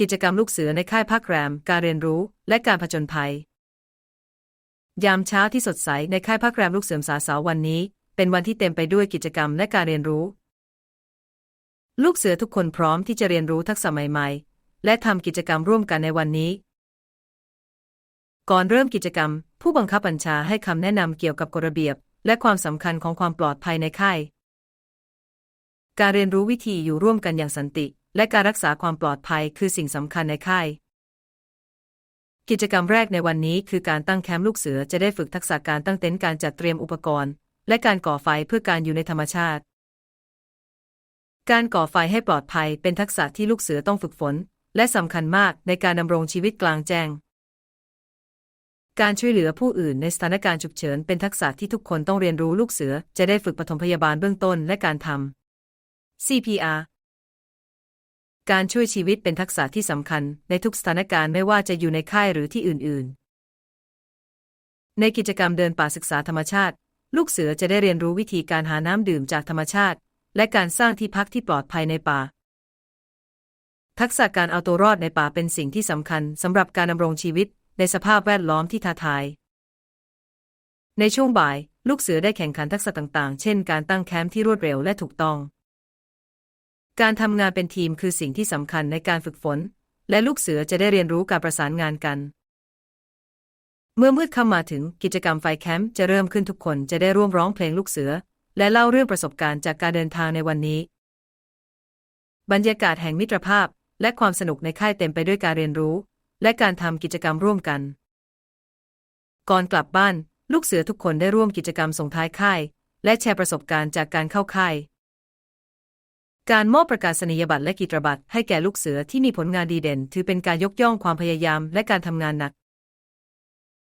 กิจกรรมลูกเสือในค่ายพักแรม การเรียนรู้ และการผจญภัย ยามเช้าที่สดใสในค่ายพักแรมลูกเสือสาสาววันนี้ เป็นวันที่เต็มไปด้วยกิจกรรมและการเรียนรู้ ลูกเสือทุกคนพร้อมที่จะเรียนรู้ทักษะใหม่ๆ และทำกิจกรรมร่วมกันในวันนี้ ก่อนเริ่มกิจกรรม ผู้บังคับบัญชาให้คำแนะนำเกี่ยวกับกฎระเบียบ และความสำคัญของความปลอดภัยในค่าย การเรียนรู้วิธีอยู่ร่วมกันอย่างสันติ และการรักษาความปลอดภัยคือสิ่งสำคัญในค่าย กิจกรรมแรกในวันนี้คือการตั้งแคมป์ลูกเสือจะได้ฝึกทักษะการตั้งเต็นท์การจัดเตรียมอุปกรณ์ และการก่อไฟเพื่อการอยู่ในธรรมชาติ การก่อไฟให้ปลอดภัยเป็นทักษะที่ลูกเสือต้องฝึกฝน และสำคัญมากในการดำรงชีวิตกลางแจ้ง การช่วยเหลือผู้อื่นในสถานการณ์ฉุกเฉินเป็นทักษะที่ทุกคนต้องเรียนรู้ลูกเสือจะได้ฝึกปฐมพยาบาลเบื้องต้นและการทำ CPR การช่วยชีวิตเป็นทักษะที่สำคัญในทุกสถานการณ์ไม่ว่าจะอยู่ในค่ายหรือที่อื่น ๆ ในกิจกรรมเดินป่าศึกษาธรรมชาติ ลูกเสือจะได้เรียนรู้วิธีการหาน้ำดื่มจากธรรมชาติ และการสร้างที่พักที่ปลอดภัยในป่า ทักษะการเอาตัวรอดในป่าเป็นสิ่งที่สำคัญสำหรับการดำรงชีวิตในสภาพแวดล้อมที่ท้าทาย ในช่วงบ่าย ลูกเสือได้แข่งขันทักษะต่าง ๆ เช่น การตั้งแคมป์ที่รวดเร็วและถูกต้อง การทำงานเป็นทีมคือสิ่งที่สำคัญในการฝึกฝน และลูกเสือจะได้เรียนรู้การประสานงานกัน เมื่อมืดเข้ามาถึงกิจกรรมไฟแคมป์จะเริ่มขึ้นทุกคนจะได้ร่วมร้องเพลงลูกเสือ และเล่าเรื่องประสบการณ์จากการเดินทางในวันนี้ บรรยากาศแห่งมิตรภาพ และความสนุกในค่ายเต็มไปด้วยการเรียนรู้ และการทำกิจกรรมร่วมกัน ก่อนกลับบ้าน ลูกเสือทุกคนได้ร่วมกิจกรรมส่งท้ายค่าย และแชร์ประสบการณ์จากการเข้าค่าย การมอบประกาศนียบัตรและกิจบัตรให้แก่ลูกเสือที่มีผลงานดีเด่น ถือเป็นการยกย่องความพยายามและการทำงานหนัก